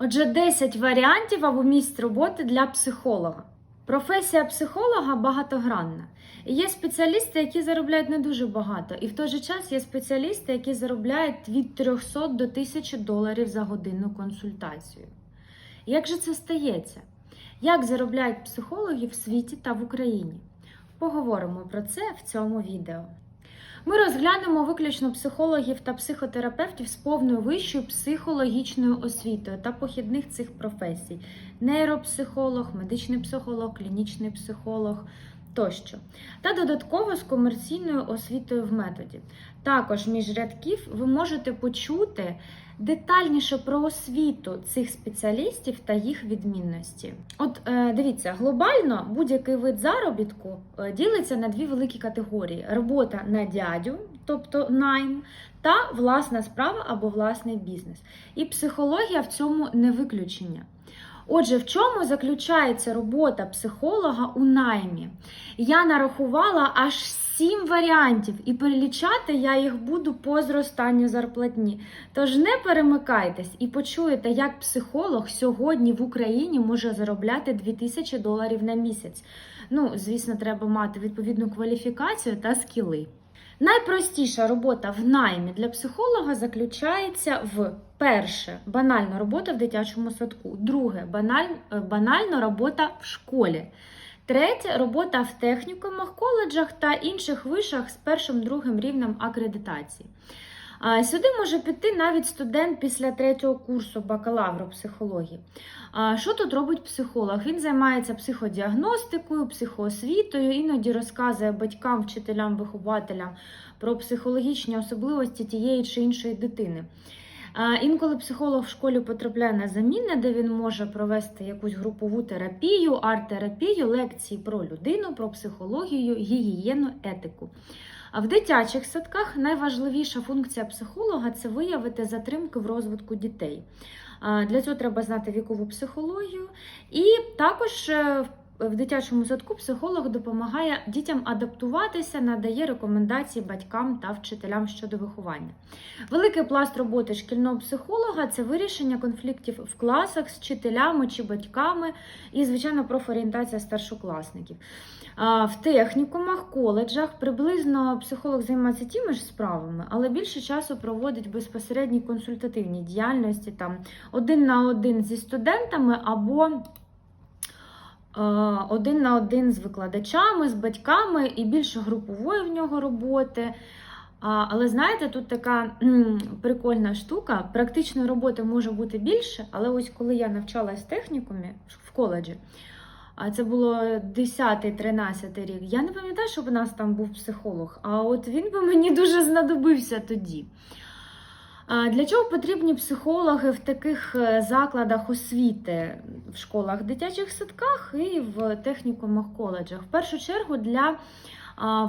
Отже, 10 варіантів або місць роботи для психолога. Професія психолога багатогранна. І є спеціалісти, які заробляють не дуже багато, і в той же час є спеціалісти, які заробляють від 300 до 1000 доларів за годинну консультацію. Як же це стається? Як заробляють психологи в світі та в Україні? Поговоримо про це в цьому відео. Ми розглянемо виключно психологів та психотерапевтів з повною вищою психологічною освітою та похідних цих професій: нейропсихолог, медичний психолог, клінічний психолог тощо, та додатково з комерційною освітою в методі. Також між рядків ви можете почути детальніше про освіту цих спеціалістів та їх відмінності. От е, дивіться, глобально будь-який вид заробітку е, ділиться на дві великі категорії: робота на дядю, тобто найм, та власна справа або власний бізнес. І психологія в цьому не виключення. Отже, в чому заключається робота психолога у наймі? Я нарахувала аж сім варіантів, і перелічати я їх буду по зростанню зарплатні. Тож не перемикайтесь і почуєте, як психолог сьогодні в Україні може заробляти 2000 доларів на місяць. Ну, звісно, треба мати відповідну кваліфікацію та скіли. Найпростіша робота в наймі для психолога заключається в перше банальна робота в дитячому садку, друге баналь, е, банальна робота в школі. Третє робота в технікумах, коледжах та інших вишах з першим другим рівнем акредитації. Сюди може піти навіть студент після третього курсу бакалавру психології. Що тут робить психолог? Він займається психодіагностикою, психоосвітою, іноді розказує батькам, вчителям, вихователям про психологічні особливості тієї чи іншої дитини. Інколи психолог в школі потрапляє на заміни, де він може провести якусь групову терапію, арт-терапію, лекції про людину, про психологію, гігієну, етику. А в дитячих садках найважливіша функція психолога це виявити затримки в розвитку дітей. Для цього треба знати вікову психологію. І також е, в дитячому садку психолог допомагає дітям адаптуватися, надає рекомендації батькам та вчителям щодо виховання. Великий пласт роботи шкільного психолога це вирішення конфліктів в класах з вчителями чи батьками і, звичайно, профорієнтація старшокласників. В технікумах, коледжах приблизно психолог займається тими ж справами, але більше часу проводить безпосередні консультативні діяльності там один на один зі студентами або один на один з викладачами, з батьками і більше групової в нього роботи. Але знаєте, тут така прикольна штука. Практичної роботи може бути більше, але ось коли я навчалась в технікумі в коледжі, а це було 10-13 рік. Я не пам'ятаю, щоб у нас там був психолог, а от він би мені дуже знадобився тоді. Для чого потрібні психологи в таких е, закладах освіти в школах, дитячих садках і в технікумах, коледжах? В першу чергу для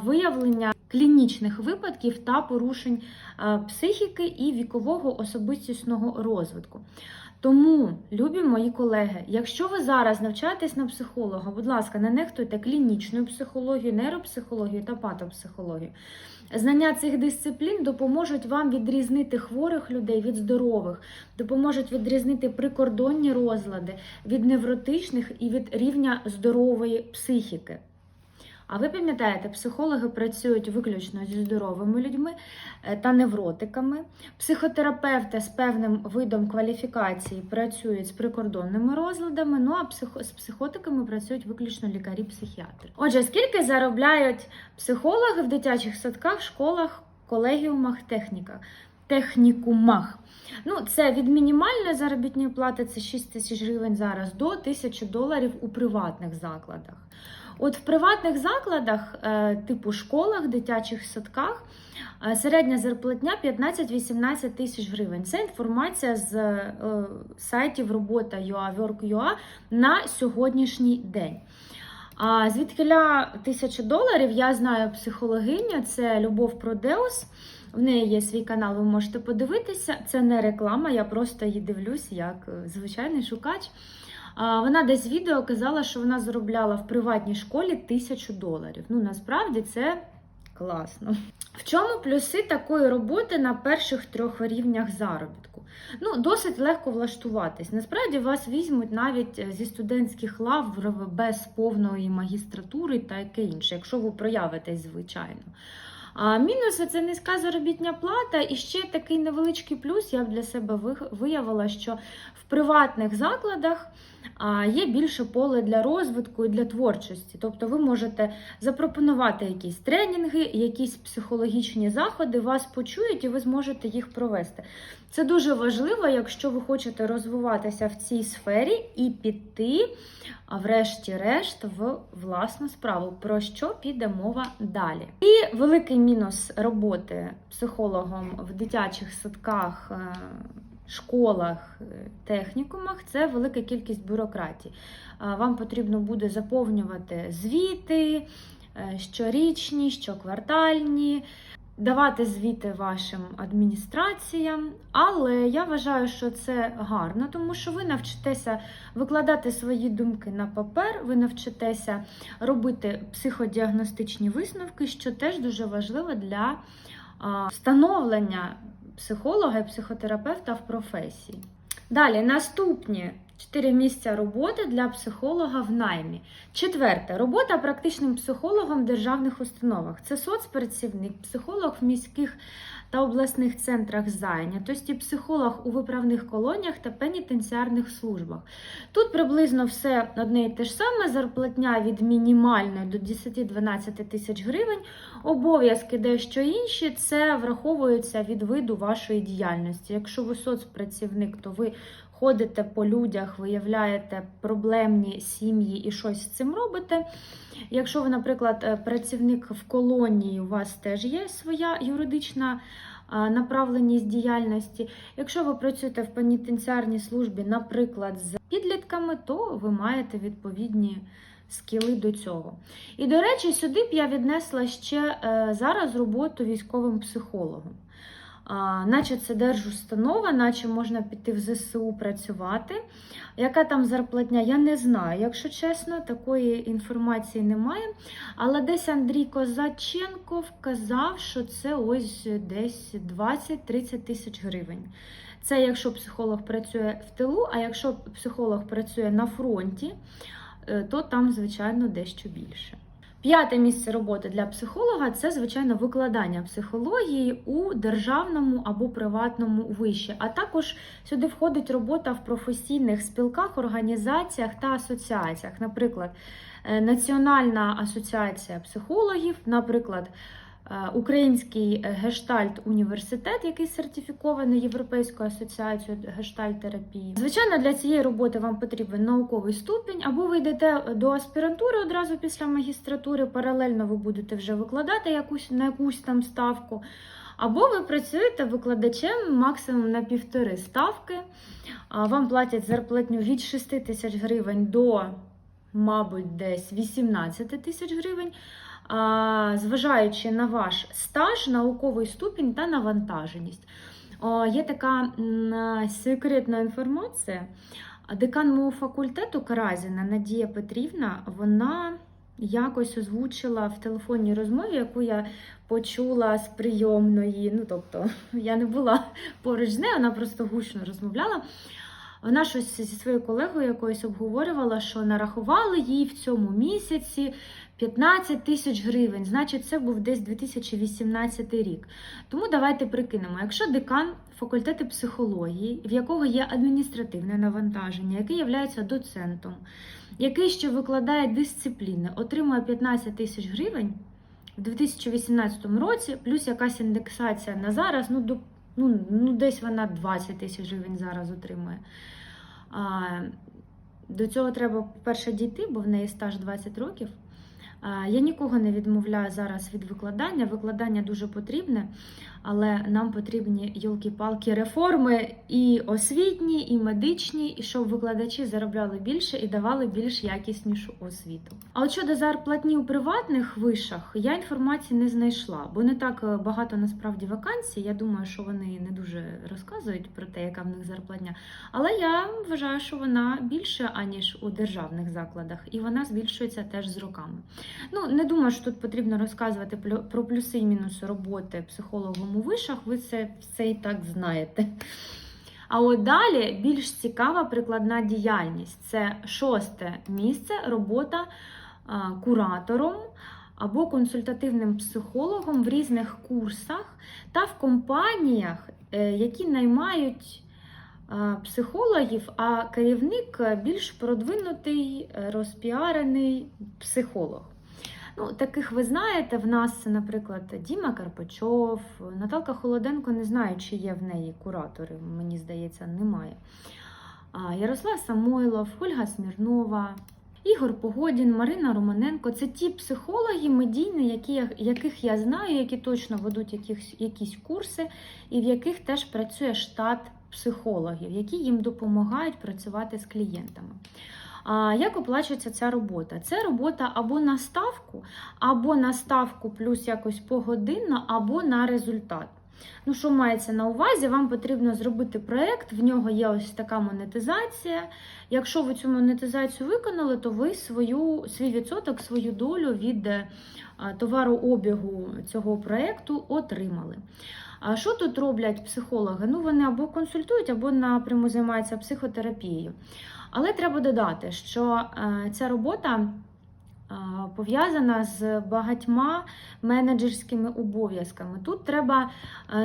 виявлення клінічних випадків та порушень психіки і вікового особистісного розвитку. Тому, любі мої колеги, якщо ви зараз навчаєтесь на психолога, будь ласка, не нехтуйте клінічною психологією, нейропсихологією та патопсихологією. Знання цих дисциплін допоможуть вам відрізнити хворих людей від здорових, допоможуть відрізнити прикордонні розлади від невротичних і від рівня здорової психіки. А ви пам'ятаєте, психологи працюють виключно зі здоровими людьми е, та невротиками. Психотерапевти з певним видом кваліфікації працюють з прикордонними розладами. Ну а психо з психотиками працюють виключно лікарі-психіатри. Отже, скільки заробляють психологи в дитячих садках, школах, колегіумах, техніках? Технікумах. Ну, це від мінімальної заробітної плати це 6 тисяч гривень зараз до 1000 доларів у приватних закладах. От в приватних закладах, е, типу школах, дитячих садках, е, середня зарплатня 15-18 тисяч гривень. Це інформація з е, сайтів робота.ua, на сьогоднішній день. А звідкиля тисяча доларів я знаю психологиню, це Любов Продеус. В неї є свій канал, ви можете подивитися. Це не реклама, я просто її дивлюсь як звичайний шукач. Вона десь відео казала, що вона заробляла в приватній школі тисячу доларів. Ну, насправді це Класно. В чому плюси такої роботи на перших трьох рівнях заробітку? Ну, досить легко влаштуватись. Насправді вас візьмуть навіть е, зі студентських лав без повної магістратури та яке інше, якщо ви проявитесь, звичайно. А мінуси це низька заробітня плата. І ще такий невеличкий плюс я б для себе виявила, що в приватних закладах є більше поле для розвитку і для творчості. Тобто ви можете запропонувати якісь тренінги, якісь психологічні заходи, вас почують і ви зможете їх провести. Це дуже важливо, якщо ви хочете розвиватися в цій сфері і піти, а врешті-решт, в власну справу, про що піде мова далі. І великий мінус роботи психологом в дитячих садках. е, Школах, е, технікумах це велика кількість бюрократії. Вам потрібно буде заповнювати звіти е, щорічні, щоквартальні, давати звіти вашим адміністраціям. Але я вважаю, що це гарно, тому що ви навчитеся викладати свої думки на папер, ви навчитеся робити психодіагностичні висновки, що теж дуже важливо для встановлення психолога і психотерапевта в професії. Далі, наступні чотири місця роботи для психолога в наймі. Четверте робота практичним психологом в державних установах. Це соцпрацівник, психолог в міських та обласних центрах зайнятості, психолог у виправних колоніях та пенітенціарних службах. Тут приблизно все одне і те ж саме: зарплатня від мінімальної до 10-12 тисяч гривень. Обов'язки дещо інші, це враховується від виду вашої діяльності. Якщо ви соцпрацівник, то ви ходите по людях, виявляєте проблемні сім'ї і щось з цим робите. Якщо ви, наприклад, е, працівник в колонії, у вас теж є своя юридична направленість діяльності. Якщо ви працюєте в пенітенціарній службі, наприклад, з підлітками, то ви маєте відповідні скіли до цього. І, до речі, сюди б я віднесла ще е, зараз роботу військовим психологом. Наче це держустанова, наче можна піти в ЗСУ працювати. Яка там зарплатня, я не знаю, якщо чесно, такої інформації немає. Але десь Андрій Козаченко вказав, що це ось десь 20-30 тисяч гривень. Це якщо психолог працює в тилу, а якщо психолог працює на фронті, е, то там, звичайно, дещо більше. П'яте місце роботи для психолога це, звичайно, викладання психології у державному або приватному виші. А також сюди входить робота в професійних спілках, організаціях та асоціаціях. Наприклад, е, Національна асоціація психологів, наприклад, Український гештальт університет, який сертифікований Європейською асоціацією гештальт-терапії. Звичайно, для цієї роботи вам потрібен науковий ступінь, або ви йдете до аспірантури одразу після магістратури, паралельно ви будете вже викладати якусь на якусь там ставку. Або ви працюєте викладачем максимум на півтори ставки. Вам платять зарплатню від 6 тисяч гривень до, мабуть, десь 18 тисяч гривень. Зважаючи на ваш стаж, науковий ступінь та навантаженість. Є така секретна інформація. Декан мого факультету Каразіна Надія Петрівна, вона якось озвучила в телефонній розмові, яку я почула з прийомної. Ну, тобто, я не була поруч з нею, вона просто гучно розмовляла. Вона щось зі своєю колегою якоюсь обговорювала, що нарахували їй в цьому місяці 15 тисяч гривень. Значить, це був десь 2018 рік. Тому давайте прикинемо, якщо декан факультету психології, в якого є адміністративне навантаження, який є доцентом, який ще викладає дисципліни, отримує 15 тисяч гривень в 2018 році, плюс якась індексація на зараз, ну, до, ну, ну десь вона 20 тисяч гривень зараз отримує. А, до цього треба, по-перше, дійти, бо в неї стаж 20 років. Я нікого не відмовляю зараз від викладання. Викладання дуже потрібне. Але нам потрібні йолки-палки реформи і освітні, і медичні, і щоб викладачі заробляли більше і давали більш якіснішу освіту. А от щодо зарплатні у приватних вишах, я інформації не знайшла, бо не так е, багато насправді вакансій. Я думаю, що вони не дуже розказують про те, яка в них зарплатня. Але я вважаю, що вона більше аніж у державних закладах, і вона збільшується теж з роками. Ну не думаю, що тут потрібно розказувати про плюси і мінуси роботи психологом у вишах. Ви це все і так знаєте. А от далі більш цікава прикладна діяльність. Це шосте місце робота куратором або консультативним психологом в різних курсах та в компаніях, е, які наймають психологів, а керівник більш продвинутий, розпіарений психолог. Ну, таких ви знаєте, в нас, наприклад, Діма Карпачов, Наталка Холоденко, не знаю, чи є в неї куратори, мені здається, немає. Ярослав Самойлов, Ольга Смірнова, Ігор Погодін, Марина Романенко це ті психологи медійні, які, яких я знаю, які точно ведуть якісь, якісь курси, і в яких теж працює штат психологів, які їм допомагають працювати з клієнтами. А як оплачується ця робота? Це робота або на ставку, або на ставку плюс якось погодинно, або на результат. Ну, що мається на увазі? Вам потрібно зробити проєкт, в нього є ось така монетизація. Якщо ви цю монетизацію виконали, то ви свою, свій відсоток, свою долю від е, товарообігу цього проєкту отримали. А що тут роблять психологи? Ну, вони або консультують, або напряму займаються психотерапією. Але треба додати, що е, ця робота пов'язана з багатьма менеджерськими обов'язками. Тут треба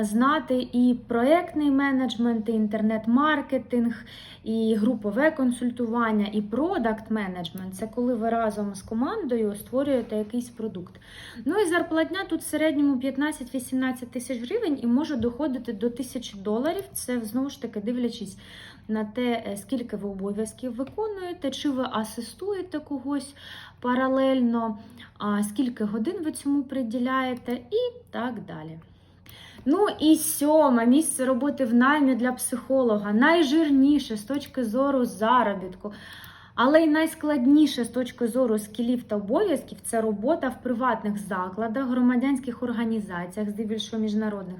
знати і проектний менеджмент, і інтернет-маркетинг, і групове консультування, і продакт-менеджмент. Це коли ви разом з командою створюєте якийсь продукт. Ну і зарплатня тут в середньому 15-18 тисяч гривень і може доходити до 1000 доларів. Це знову ж таки дивлячись на те, е, скільки ви обов'язків виконуєте, чи ви асистуєте когось паралельно, скільки годин ви цьому приділяєте, і так далі. Ну і сьоме місце роботи в наймі для психолога. Найжирніше з точки зору заробітку. Але й найскладніше з точки зору скілів та обов'язків це робота в приватних закладах, громадянських організаціях, здебільшого міжнародних,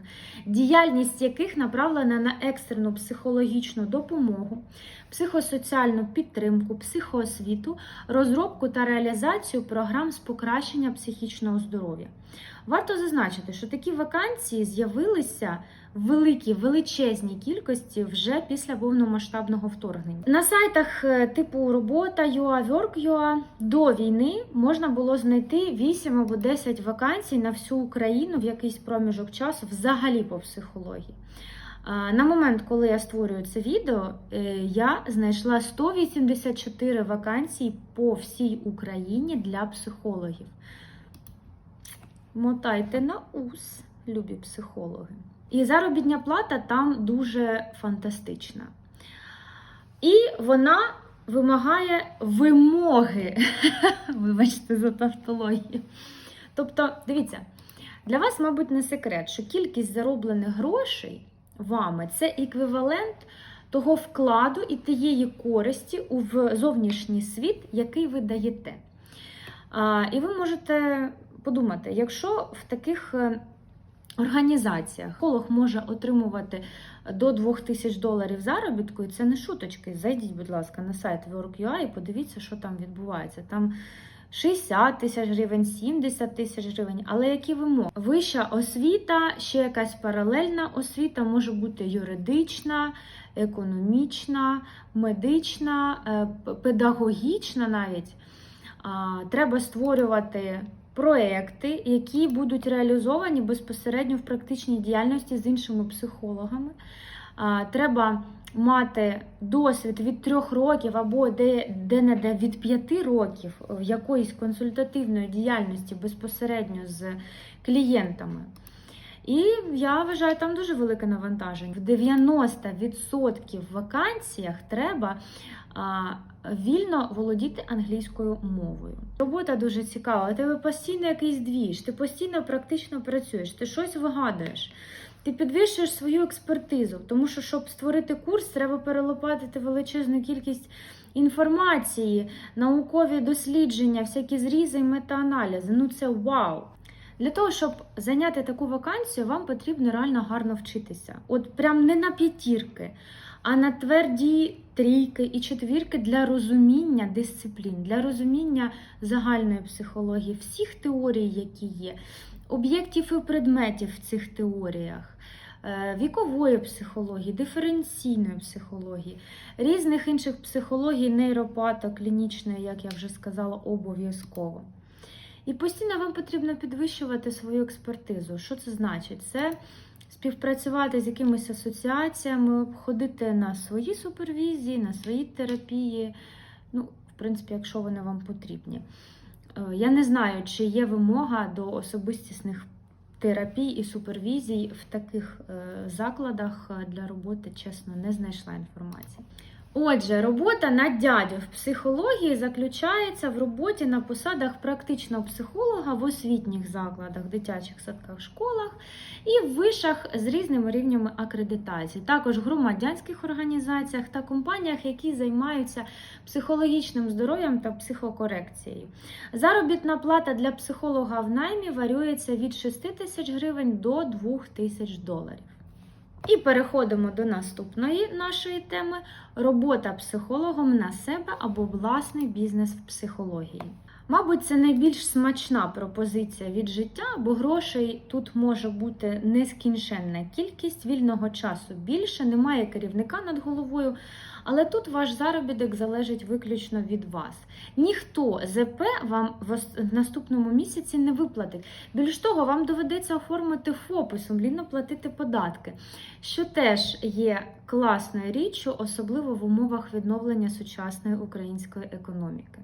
діяльність яких направлена на екстрену психологічну допомогу, психосоціальну підтримку, психоосвіту, розробку та реалізацію програм з покращення психічного здоров'я. Варто зазначити, що такі вакансії з'явилися великій величезній кількості вже після повномасштабного вторгнення. На сайтах е, типу робота.ua, Work.ua до війни можна було знайти 8 або 10 вакансій на всю Україну в якийсь проміжок часу взагалі по психології. На момент, коли я створюю це відео, е, я знайшла 184 вакансії по всій Україні для психологів. Мотайте на ус, любі психологи. І заробітня плата там дуже фантастична. І вона вимагає вимоги. Вибачте за тавтологію. Тобто, дивіться, для вас, мабуть, не секрет, що кількість зароблених грошей вами це еквівалент того вкладу і тієї користі у зовнішній світ, який ви даєте. І ви можете подумати, якщо в таких організаціях психолог може отримувати до 2000 доларів заробітку, і це не шуточки. Зайдіть, будь ласка, на сайт Work.ua і подивіться, що там відбувається. Там 60 тисяч гривень, 70 тисяч гривень, але які вимоги? Вища освіта, ще якась паралельна освіта може бути юридична, економічна, медична, е, педагогічна навіть. Треба створювати проекти, які будуть реалізовані безпосередньо в практичній діяльності з іншими психологами. Треба мати досвід від трьох років або де, де від п'яти років в якоїсь консультативної діяльності безпосередньо з клієнтами. І я вважаю, там дуже велике навантаження. В 90% вакансіях треба вільно володіти англійською мовою. Робота дуже цікава. У тебе постійно якийсь двіж, ти постійно практично працюєш, ти щось вигадуєш. Ти підвищуєш свою експертизу, тому що, щоб створити курс, треба перелопатити величезну кількість інформації, наукові дослідження, всякі зрізи і метааналізи. Ну це вау! Для того, щоб зайняти таку вакансію, вам потрібно реально гарно вчитися. От прям не на п'ятірки, а на тверді трійки і четвірки для розуміння дисциплін, для розуміння загальної психології, всіх теорій, які є, об'єктів і предметів в цих теоріях. е, Вікової психології, диференційної психології, різних інших психологій, нейропато, клінічної, як я вже сказала, обов'язково. І постійно вам потрібно підвищувати свою експертизу. Що це значить? Це співпрацювати з якимись асоціаціями, ходити на свої супервізії, на свої терапії. Ну, в принципі, якщо вони вам потрібні. Е, Я не знаю, чи є вимога до особистісних терапій і супервізій в таких е, закладах е, для роботи, чесно, не знайшла інформації. Отже, робота на дядю в психології заключається в роботі на посадах практичного психолога в освітніх закладах, дитячих садках, школах і в вишах з різними рівнями акредитації, також громадянських організаціях та компаніях, які займаються психологічним здоров'ям та психокорекцією. Заробітна плата для психолога в наймі варюється від 6 тисяч гривень до 2 тисяч доларів. І переходимо до наступної нашої теми: робота психологом на себе або власний бізнес в психології. Мабуть, це найбільш смачна пропозиція від життя, бо грошей тут може бути нескінченна кількість вільного часу більше, немає керівника над головою, але тут ваш заробіток залежить виключно від вас. Ніхто ЗП вам в наступному місяці не виплатить. Більш того, вам доведеться оформити ФОП і сумлінно платити податки, що теж є класною річчю, особливо в умовах відновлення сучасної української економіки.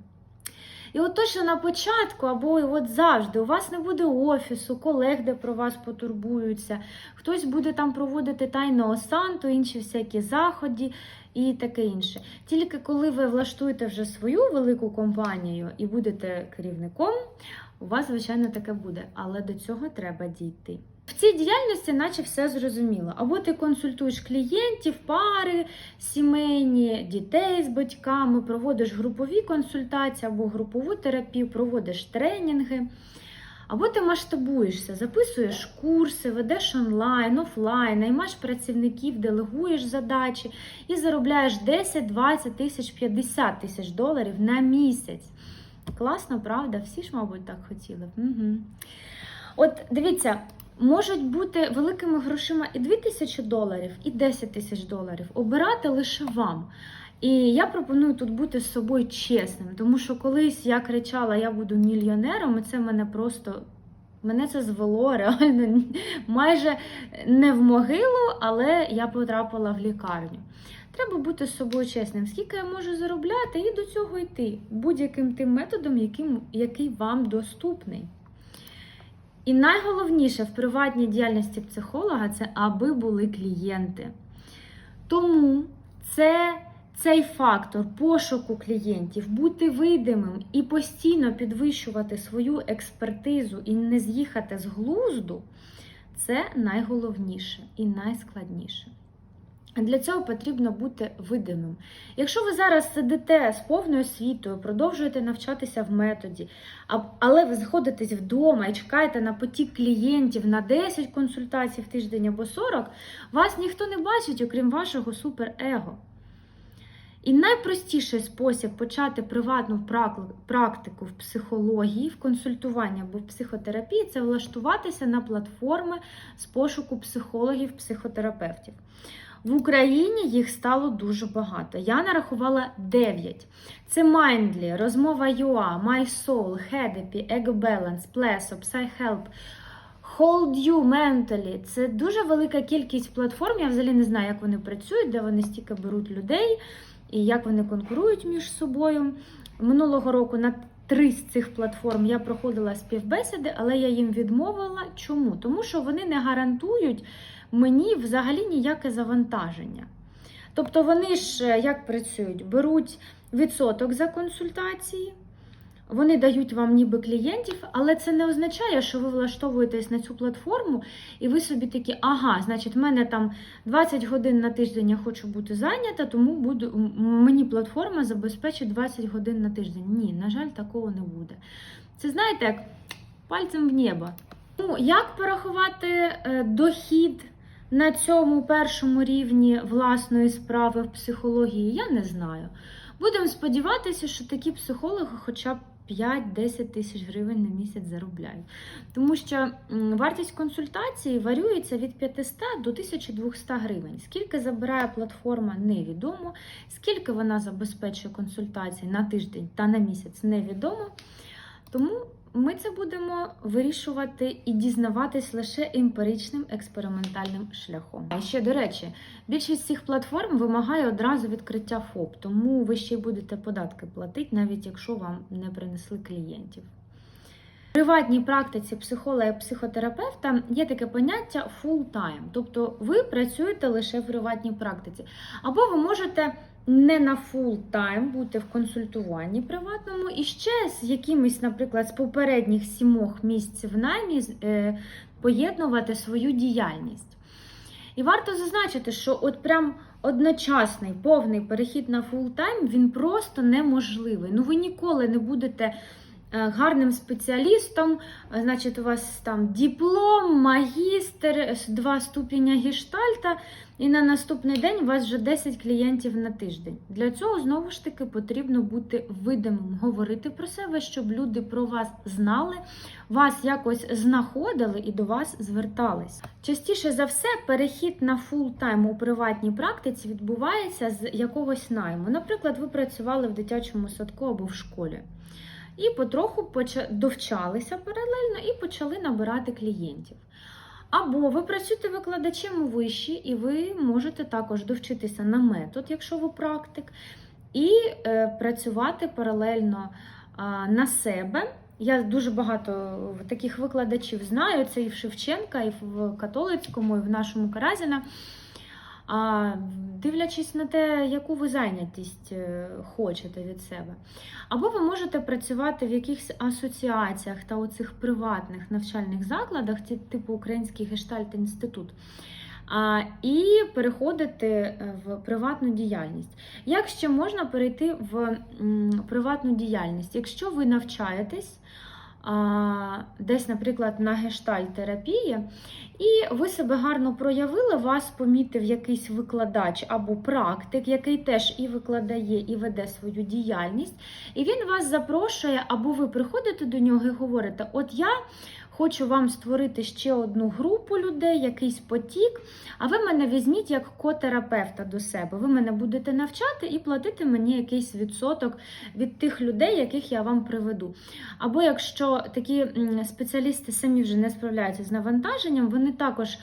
І от точно на початку, або от завжди, у вас не буде офісу, колег, де про вас потурбуються, хтось буде там проводити тайного санту, інші всякі заходи і таке інше. Тільки коли ви влаштуєте вже свою велику компанію і будете керівником, у вас, звичайно, таке буде, але до цього треба дійти. В цій діяльності, наче все зрозуміло. Або ти консультуєш клієнтів, пари сімейні, дітей з батьками, проводиш групові консультації або групову терапію, проводиш тренінги. Або ти масштабуєшся, записуєш курси, ведеш онлайн, офлайн, наймаєш працівників, делегуєш задачі і заробляєш 10, 20 тисяч, 50 тисяч доларів на місяць. Класно, правда? Всі ж, мабуть, так хотіли. Угу. От дивіться, можуть бути великими грошима і 2 тисячі доларів, і 10 тисяч доларів. Обирати лише вам. І я пропоную тут бути з собою чесним, тому що колись я кричала, я буду мільйонером, і це мене просто. Мене це звело реально майже не в могилу, але я потрапила в лікарню. Треба бути з собою чесним, скільки я можу заробляти, і до цього йти будь-яким тим методом, яким, який вам доступний. І найголовніше в приватній діяльності психолога це аби були клієнти. Тому це цей фактор пошуку клієнтів, бути видимим і постійно підвищувати свою експертизу і не з'їхати з глузду це найголовніше і найскладніше. Для цього потрібно бути видимим. Якщо ви зараз сидите з повною освітою, продовжуєте навчатися в методі, але ви знаходитесь вдома і чекаєте на потік клієнтів на 10 консультацій в тиждень або 40, вас ніхто не бачить, окрім вашого суперего. І найпростіший спосіб почати приватну практику в психології, в консультуванні або в психотерапії це влаштуватися на платформи з пошуку психологів, психотерапевтів. В Україні їх стало дуже багато. Я нарахувала 9. Це Mindly, Розмова UA, MySoul, Headapy, Ego Balance, Pleso, PsyHelp, Hold You Mentally. Це дуже велика кількість платформ. Я взагалі не знаю, як вони працюють, де вони стільки беруть людей і як вони конкурують між собою. Минулого року на три з цих платформ я проходила співбесіди, але я їм відмовила. Чому? Тому що вони не гарантують мені взагалі ніяке завантаження. Тобто вони ж е, як працюють? Беруть відсоток за консультації, вони дають вам ніби клієнтів, але це не означає, що ви влаштовуєтесь на цю платформу і ви собі такі, ага, значить, в мене там 20 годин на тиждень я хочу бути зайнята, тому буду, мені платформа забезпечить 20 годин на тиждень. Ні, на жаль, такого не буде. Це знаєте, як пальцем в небо. Ну, як порахувати е, дохід на цьому першому рівні власної справи в психології, я не знаю. Будемо сподіватися, що такі психологи хоча б 5-10 тисяч гривень на місяць заробляють. Тому що вартість консультації варюється від 500 до 1200 гривень. Скільки забирає платформа, невідомо. Скільки вона забезпечує консультацій на тиждень та на місяць, невідомо. Тому ми це будемо вирішувати і дізнаватись лише емпіричним експериментальним шляхом. А ще до речі, більшість цих платформ вимагає одразу відкриття ФОП, тому ви ще й будете податки платити, навіть якщо вам не принесли клієнтів. В приватній практиці психолога і психотерапевта є таке поняття full time, тобто ви працюєте лише в приватній практиці, або ви можете не на фул тайм бути в консультуванні приватному і ще з якимись, наприклад, з попередніх сімох місць в наймі е, поєднувати свою діяльність. І варто зазначити, що от прям одночасний повний перехід на фултайм він просто неможливий. Ну ви ніколи не будете гарним спеціалістом, е, значить, у вас там диплом, магістр, е, два ступеня гештальта, і на наступний день у вас вже 10 клієнтів на тиждень. Для цього знову ж таки потрібно бути видимим, говорити про себе, щоб люди про вас знали, вас якось знаходили і до вас звертались. Частіше за все, перехід на фултайм у приватній практиці відбувається з якогось найму. Наприклад, ви працювали в дитячому садку або в школі. І потроху довчалися паралельно і почали набирати клієнтів. Або ви працюєте викладачем у виші, і ви можете також довчитися на метод, якщо ви практик, і е, працювати паралельно на себе. Я дуже багато таких викладачів знаю. Це і в Шевченка, і в католицькому, і в нашому Каразіна. А, дивлячись на те, яку ви зайнятість е, хочете від себе. Або ви можете працювати в якихось асоціаціях та оцих приватних навчальних закладах, типу Український гештальт інститут. І переходити е, в приватну діяльність. Як ще можна перейти в приватну діяльність? Якщо ви навчаєтесь десь, наприклад, на гештальт-терапії, і ви себе гарно проявили, вас помітив якийсь викладач або практик, який теж і викладає, і веде свою діяльність, і він вас запрошує, або ви приходите до нього і говорите: От я хочу вам створити ще одну групу людей, якийсь потік, а ви мене візьміть як котерапевта до себе. Ви мене будете навчати і платити мені якийсь відсоток від тих людей, яких я вам приведу. Або якщо такі спеціалісти самі вже не справляються з навантаженням, вони також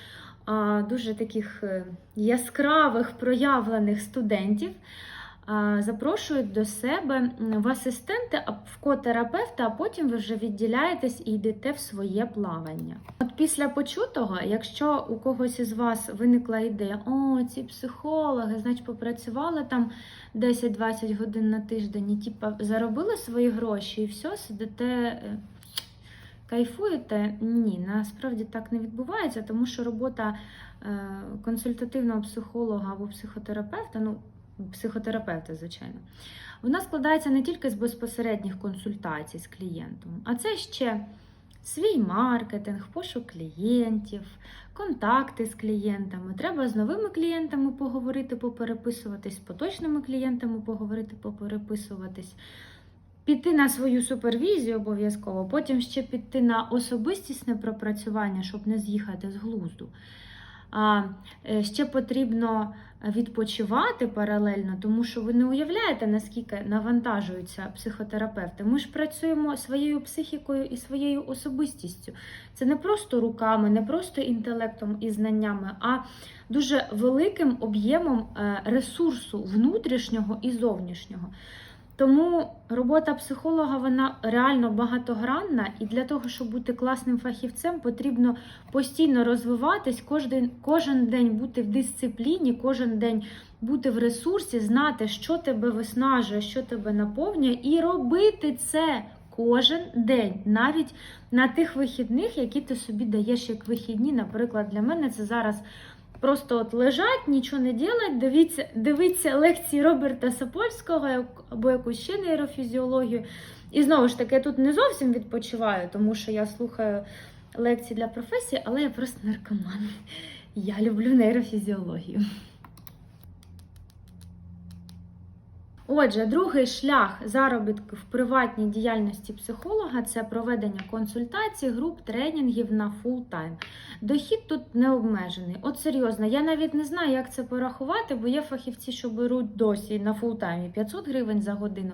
дуже таких е, яскравих проявлених студентів. Запрошують до себе в асистенти, в котерапевта, а потім ви вже відділяєтесь і йдете в своє плавання. От після почутого, якщо у когось із вас виникла ідея, о, ці психологи, значить, попрацювали там 10-20 годин на тиждень, і типа заробили свої гроші, і все, сидите. е, Кайфуєте? Ні, насправді так не відбувається, тому що робота е, консультативного психолога або психотерапевта, ну, психотерапевта, звичайно, вона складається не тільки з безпосередніх консультацій з клієнтом, а це ще свій маркетинг, пошук клієнтів, контакти з клієнтами. Треба з новими клієнтами поговорити, попереписуватись, з поточними клієнтами поговорити, попереписуватись. Піти на свою супервізію обов'язково, потім ще піти на особистісне пропрацювання, щоб не з'їхати з глузду. А е, ще потрібно відпочивати паралельно, тому що ви не уявляєте, наскільки навантажуються психотерапевти. Ми ж працюємо своєю психікою і своєю особистістю. Це не просто руками, не просто інтелектом і знаннями, а дуже великим об'ємом е, ресурсу внутрішнього і зовнішнього. Тому робота психолога вона реально багатогранна, і для того, щоб бути класним фахівцем, потрібно постійно розвиватись, кожен, кожен день бути в дисципліні, кожен день бути в ресурсі, знати, що тебе виснажує, що тебе наповнює, і робити це кожен день, навіть на тих вихідних, які ти собі даєш як вихідні. Наприклад, для мене це зараз. Просто от лежать, нічого не ділять, дивіться, дивіться лекції Роберта Сапольського або якусь ще нейрофізіологію. І знову ж таки, я тут не зовсім відпочиваю, тому що я слухаю лекції для професії, але я просто наркоман. Я люблю нейрофізіологію. Отже, другий шлях заробітку в приватній діяльності психолога це проведення консультацій, груп, тренінгів на фул тайм. Дохід тут не обмежений. От серйозно, я навіть не знаю, як це порахувати, бо є фахівці, що беруть досі на фул таймі 500 гривень за годину,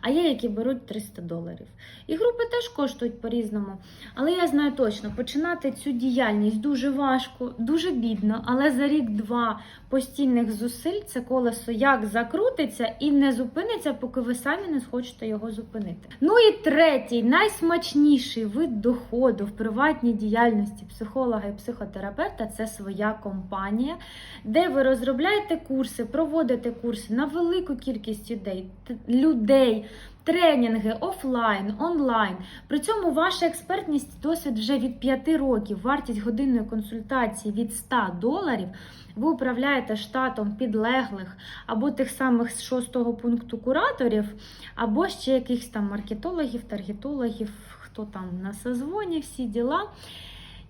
а є, які беруть 300 доларів. І групи теж коштують по-різному. Але я знаю точно, починати цю діяльність дуже важко, дуже бідно, але за рік-два постійних зусиль це колесо як закрутиться і не зупиниться, поки ви самі не схочете його зупинити. Ну і третій, найсмачніший вид доходу в приватній діяльності психолога і психотерапевта це своя компанія, де ви розробляєте курси, проводите курси на велику кількість людей, людей. Тренінги офлайн, онлайн. При цьому ваша експертність досвід вже від 5 років. Вартість годинної консультації від 100 доларів. Ви управляєте штатом підлеглих або тих самих з шостого пункту кураторів, або ще якихось там маркетологів, таргетологів, хто там на созвоні, всі діла.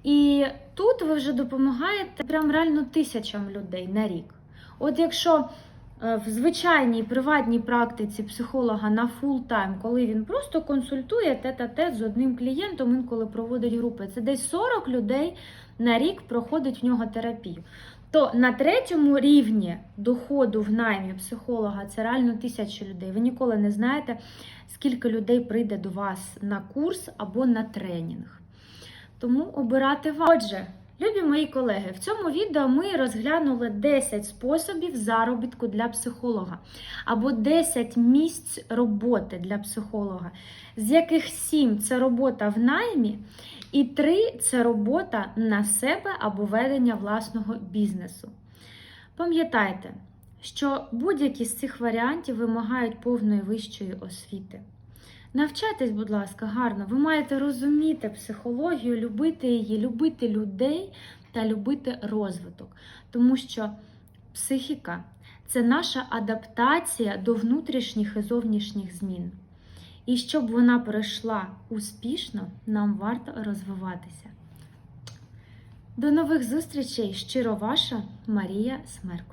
І тут ви вже допомагаєте прям реально тисячам людей на рік. От якщо в звичайній приватній практиці психолога на фул тайм, коли він просто консультує тет-а-тет з одним клієнтом, інколи проводить групи, це десь 40 людей на рік проходить в нього терапію. То на третьому рівні доходу в наймі психолога це реально тисячі людей. Ви ніколи не знаєте, скільки людей прийде до вас на курс або на тренінг. Тому обирати вам. Отже, любі мої колеги, в цьому відео ми розглянули 10 способів заробітку для психолога або 10 місць роботи для психолога, з яких 7 це робота в наймі, і 3 це робота на себе або ведення власного бізнесу. Пам'ятайте, що будь-які з цих варіантів вимагають повної вищої освіти. Навчайтесь, будь ласка, гарно. Ви маєте розуміти психологію, любити її, любити людей та любити розвиток. Тому що психіка це наша адаптація до внутрішніх і зовнішніх змін. І щоб вона пройшла успішно, нам варто розвиватися. До нових зустрічей! Щиро ваша Марія Смеркус.